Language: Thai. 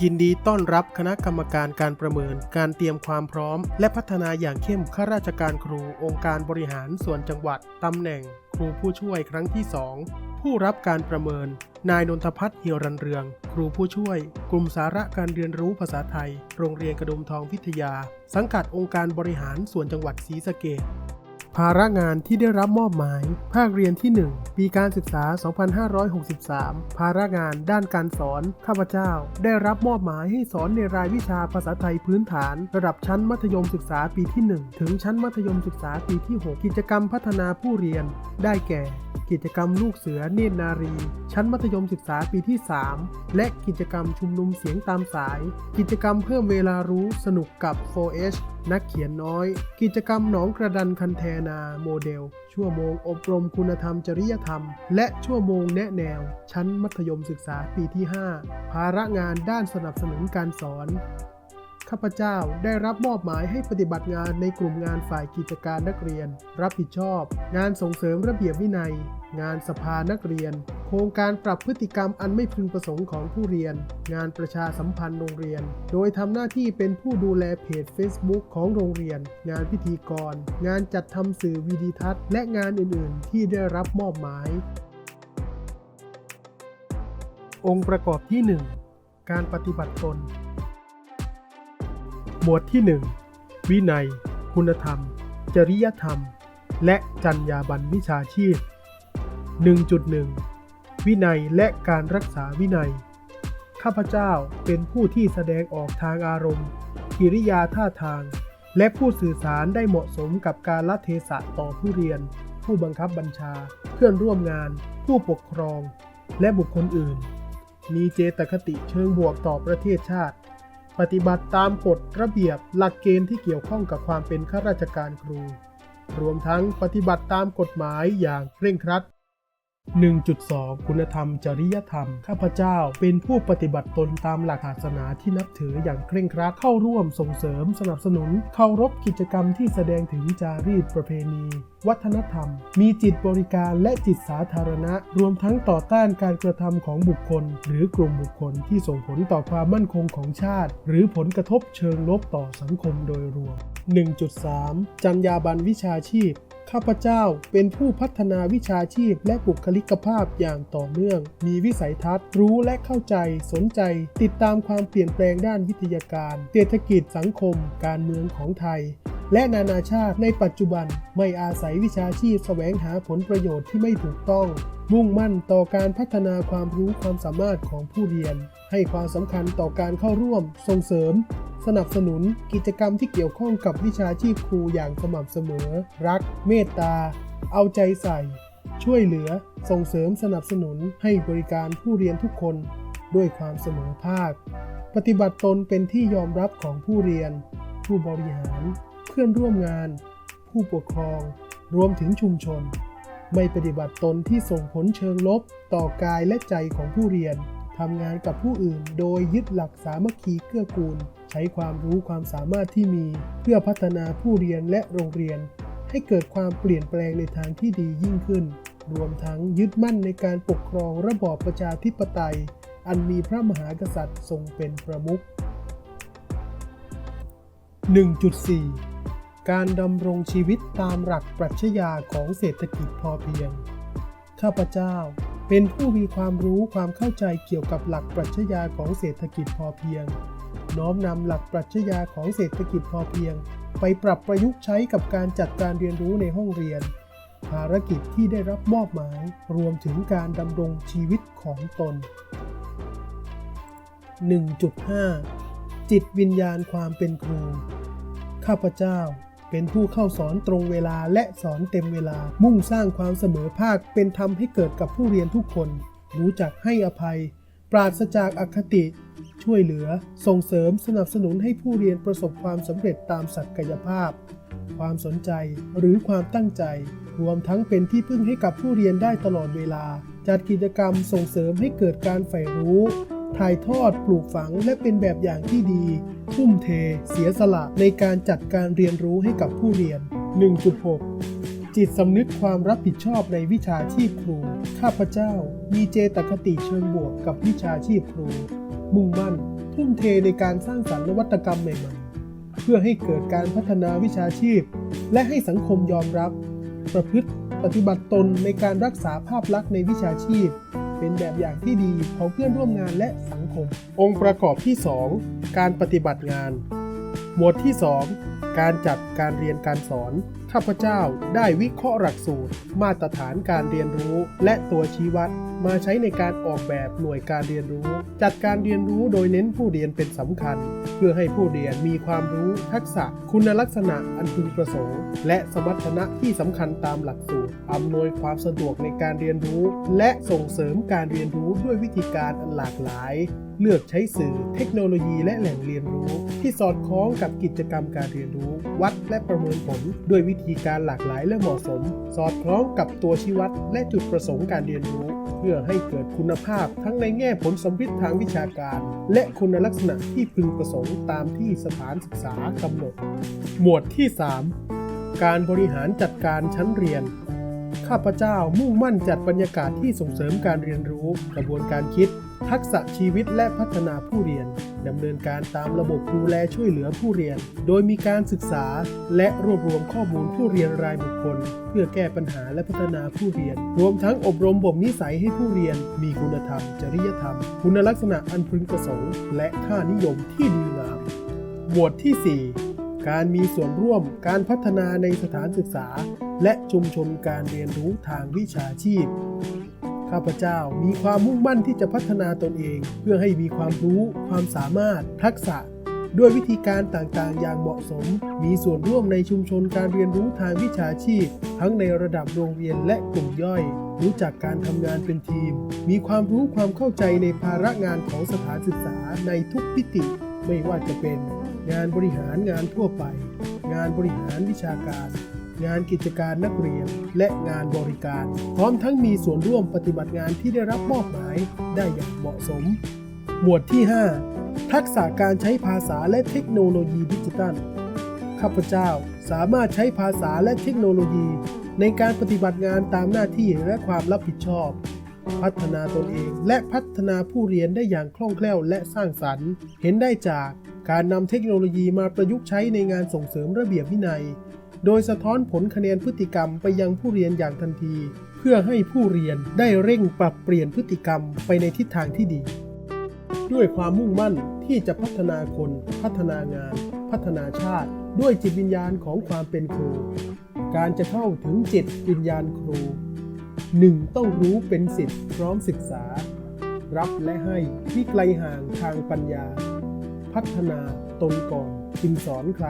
ยินดีต้อนรับคณะกรรมการการประเมิน การเตรียมความพร้อม และพัฒนาอย่างเข้มข้าราชการครูองค์การบริหารส่วนจังหวัด ตำแหน่ง ครูผู้ช่วยครั้งที่ 2 ผู้รับการประเมิน นายนนทพัฒน์เหี่ยรันเรือง ครูผู้ช่วย กลุ่มสาระการเรียนรู้ภาษาไทย โรงเรียนกระดุมทองพิทยา สังกัดองค์การบริหารส่วนจังหวัดศรีสะเกษ ภาระงานที่ได้รับมอบหมาย ภาคเรียนที่ 1 ปีการศึกษา 2563 ภาระงานด้านการสอน ข้าพเจ้า ได้รับมอบหมายให้สอนในรายวิชาภาษาไทยพื้นฐาน ระดับชั้นมัธยมศึกษาปีที่ 1 ถึงชั้นมัธยมศึกษาปีที่ 6 กิจกรรมพัฒนาผู้เรียน ได้แก่กิจกรรมลูกเสือเนตรนารี ชั้นมัธยมศึกษาปีที่ 3 และกิจกรรมชุมนุมเสียงตามสาย กิจกรรมเพิ่มเวลารู้สนุกกับ 4H นักเขียนน้อย กิจกรรมหนองกระดันคันแทนาโมเดล ชั่วโมงอบรมคุณธรรมจริยธรรม และชั่วโมงแนะแนว ชั้นมัธยมศึกษาปีที่ 5 ภาระงานด้านสนับสนุนการสอน ข้าพเจ้าได้รับมอบหมายให้ปฏิบัติงานในกลุ่มงานฝ่ายกิจการนักเรียน รับผิดชอบ งานส่งเสริมระเบียบวินัย งานสภานักเรียน โครงการปรับพฤติกรรมอันไม่พึงประสงค์ของผู้เรียน งานประชาสัมพันธ์โรงเรียน โดยทำหน้าที่เป็นผู้ดูแลเพจ Facebook ของโรงเรียน งานพิธีกร งานจัดทำสื่อวิดีทัศน์ และงานอื่น ๆ ที่ได้รับมอบหมาย องค์ประกอบที่ 1 การปฏิบัติตน หมวดที่ 1 วินัย คุณธรรม จริยธรรม และจรรยาบรรณวิชาชีพ 1.1 วินัยและการรักษาวินัย ข้าพเจ้าเป็นผู้ที่แสดงออกทางอารมณ์ กิริยาท่าทาง และผู้สื่อสารได้เหมาะสมกับการละเทศะต่อผู้เรียน ผู้บังคับบัญชา เพื่อนร่วมงาน ผู้ปกครอง และบุคคลอื่น มีเจตคติเชิงบวกต่อประเทศชาติ ปฏิบัติตามกฎระเบียบหลักเกณฑ์ที่เกี่ยวข้องกับความเป็นข้าราชการครู รวมทั้งปฏิบัติตามกฎหมายอย่างเคร่งครัด 1.2 คุณธรรม จริยธรรม ข้าพเจ้าเป็นผู้ปฏิบัติตนตามหลักศาสนาที่นับถืออย่างเคร่งครัดเข้าร่วมส่งเสริมสนับสนุน เคารพกิจกรรมที่แสดงถึงจารีตประเพณี วัฒนธรรม มีจิตบริการและจิตสาธารณะ รวมทั้งต่อต้านการกระทำของบุคคล หรือกลุ่มบุคคลที่ส่งผลต่อความมั่นคงของชาติ หรือผลกระทบเชิงลบต่อสังคมโดยรวม1.3 จรรยาบรรณวิชาชีพ ข้าพเจ้าเป็นผู้พัฒนาวิชาชีพและบุคลิกภาพอย่างต่อเนื่อง มีวิสัยทัศน์ รู้และเข้าใจ สนใจ ติดตามความเปลี่ยนแปลงด้านวิทยาการ เศรษฐกิจสังคม การเมืองของไทย และนานาชาติในปัจจุบันไม่อาศัยวิชาชีพแสวงหาผลประโยชน์ที่ไม่ถูกต้อง มุ่งมั่นต่อการพัฒนาความรู้ความสามารถของผู้เรียน ให้ความสำคัญต่อการเข้าร่วม ส่งเสริม สนับสนุนกิจกรรมที่เกี่ยวข้องกับวิชาชีพครูอย่างสม่ำเสมอ รัก เมตตา เอาใจใส่ ช่วยเหลือ ส่งเสริมสนับสนุนให้บริการผู้เรียนทุกคน ด้วยความเสมอภาค ปฏิบัติตนเป็นที่ยอมรับของผู้เรียน ผู้บริหาร พื่อนร่วมงาน ผู้ปกครอง รวมถึงชุมชน ไม่ปฏิบัติตนที่ส่งผลเชิงลบ ต่อกายและใจของผู้เรียนทำงานกับผู้อื่น โดยยึดหลักสามัคคีเกื้อกูล ใช้ความรู้ความสามารถที่มี เพื่อพัฒนาผู้เรียนและโรงเรียน ให้เกิดความเปลี่ยนแปลงในทางที่ดียิ่งขึ้น รวมทั้งยึดมั่นในการปกครองระบอบประชาธิปไตย อันมีพระมหากษัตริย์ทรงเป็นประมุข1.4 การดำรงชีวิตตามหลักปรัชญาของเศรษฐกิจพอเพียง ข้าพเจ้าเป็นผู้มีความรู้ความเข้าใจเกี่ยวกับหลักปรัชญาของเศรษฐกิจพอเพียง น้อมนำหลักปรัชญาของเศรษฐกิจพอเพียง ไปปรับประยุกต์ใช้กับการจัดการเรียนรู้ในห้องเรียน ภารกิจที่ได้รับมอบหมายรวมถึงการดำรงชีวิตของตน 1.5 จิตวิญญาณความเป็นครู ข้าพเจ้า เป็นผู้เข้าสอนตรงเวลาและสอนเต็มเวลา มุ่งสร้างความเสมอภาคเป็นธรรมให้เกิดกับผู้เรียนทุกคน รู้จักให้อภัย ปราศจากอคติ ช่วยเหลือ ส่งเสริมสนับสนุนให้ผู้เรียนประสบความสำเร็จตามศักยภาพ ความสนใจหรือความตั้งใจ รวมทั้งเป็นที่พึ่งให้กับผู้เรียนได้ตลอดเวลา จัดกิจกรรมส่งเสริมให้เกิดการใฝ่รู้ ถ่ายทอดปลูกฝังและเป็นแบบอย่างที่ดีทุ่มเท เสียสละในการจัดการเรียนรู้ให้กับผู้เรียน 1.6 จิตสำนึกความรับผิดชอบในวิชาชีพครู ข้าพเจ้า มีเจตคติเชิงบวกกับวิชาชีพครู มุ่งมั่น ทุ่มเทในการสร้างสรรค์นวัตกรรมใหม่ๆ เพื่อให้เกิดการพัฒนาวิชาชีพ และให้สังคมยอมรับ ประพฤติปฏิบัติตนในการรักษาภาพลักษณ์ในวิชาชีพ เป็นแบบอย่างที่ดีของเพื่อนร่วมงานและสังคม องค์ประกอบที่ 2 การปฏิบัติงาน หมวดที่ 2 การจัดการเรียนการสอน ข้าพเจ้าได้วิเคราะห์หลักสูตร มาตรฐานการเรียนรู้ และตัวชี้วัด มาใช้ในการออกแบบหน่วยการเรียนรู้ จัดการเรียนรู้โดยเน้นผู้เรียนเป็นสำคัญ เพื่อให้ผู้เรียนมีความรู้ทักษะ คุณลักษณะอันพึงประสงค์ และสมรรถนะที่สำคัญตามหลักสูตรอำนวยความสะดวกในการเรียนรู้ และส่งเสริมการเรียนรู้ด้วยวิธีการอันหลากหลาย เลือกใช้สื่อเทคโนโลยีและแหล่งเรียนรู้ ที่สอดคล้องกับกิจกรรมการเรียนรู้ วัดและประเมินผล ด้วยวิธีการหลากหลายและเหมาะสม สอดคล้องกับตัวชี้วัด และจุดประสงค์การเรียนรู้ เพื่อให้เกิดคุณภาพทั้งในแง่ผลสำฤทธิ์ทางวิชาการ และคุณลักษณะที่พึงประสงค์ตามที่สถานศึกษากำหนด หมวดที่ 3 การบริหารจัดการชั้นเรียน ข้าพเจ้ามุ่งมั่นจัดบรรยากาศที่ส่งเสริมการเรียนรู้ กระบวนการคิด ทักษะชีวิตและพัฒนาผู้เรียนดำเนินการตามระบบดูแลช่วยเหลือผู้เรียน โดยมีการศึกษาและรวบรวมข้อมูลผู้เรียนรายบุคคล เพื่อแก้ปัญหาและพัฒนาผู้เรียน รวมทั้งอบรมบ่มนิสัยให้ผู้เรียน มีคุณธรรม จริยธรรม คุณลักษณะอันพึงประสงค์ และค่านิยมที่ดีงามหมวดที่ 4 การมีส่วนร่วมการพัฒนาในสถานศึกษา และชุมชนการเรียนรู้ทางวิชาชีพ ข้าพเจ้ามีความมุ่งมั่นที่จะพัฒนาตนเอง เพื่อให้มีความรู้ ความสามารถ ทักษะ ด้วยวิธีการต่างๆ อย่างเหมาะสม มีส่วนร่วมในชุมชนการเรียนรู้ทางวิชาชีพ ทั้งในระดับโรงเรียนและกลุ่มย่อย รู้จักการทำงานเป็นทีม มีความรู้ความเข้าใจในภาระงานของสถานศึกษาในทุกมิติไม่ว่าจะเป็น งานบริหารงานทั่วไป งานบริหารวิชาการ งานกิจการนักเรียน และงานบริการ พร้อมทั้งมีส่วนร่วมปฏิบัติงานที่ได้รับมอบหมายได้อย่างเหมาะสม หมวดที่ 5 ทักษะการใช้ภาษาและเทคโนโลยีดิจิทัลข้าพเจ้าสามารถใช้ภาษาและเทคโนโลยี ในการปฏิบัติงานตามหน้าที่และความรับผิดชอบ พัฒนาตนเองและพัฒนาผู้เรียนได้อย่างคล่องแคล่วและสร้างสรรค์ เห็นได้จากการนำเทคโนโลยีมาประยุกต์ใช้ในงานส่งเสริมระเบียบวินัย โดยสะท้อนผลคะแนนพฤติกรรมไปยังผู้เรียนอย่างทันที เพื่อให้ผู้เรียนได้เร่งปรับเปลี่ยนพฤติกรรมไปในทิศทางที่ดี ด้วยความมุ่งมั่นที่จะพัฒนาคน พัฒนางาน พัฒนาชาติ ด้วยจิตวิญญาณของความเป็นครู การจะเข้าถึงจิตวิญญาณครู 1. ต้องรู้เป็นสิทธิ์พร้อมศึกษา รับและให้ที่ไกลห่างทางปัญญา พัฒนาตนก่อนจึงสอนใคร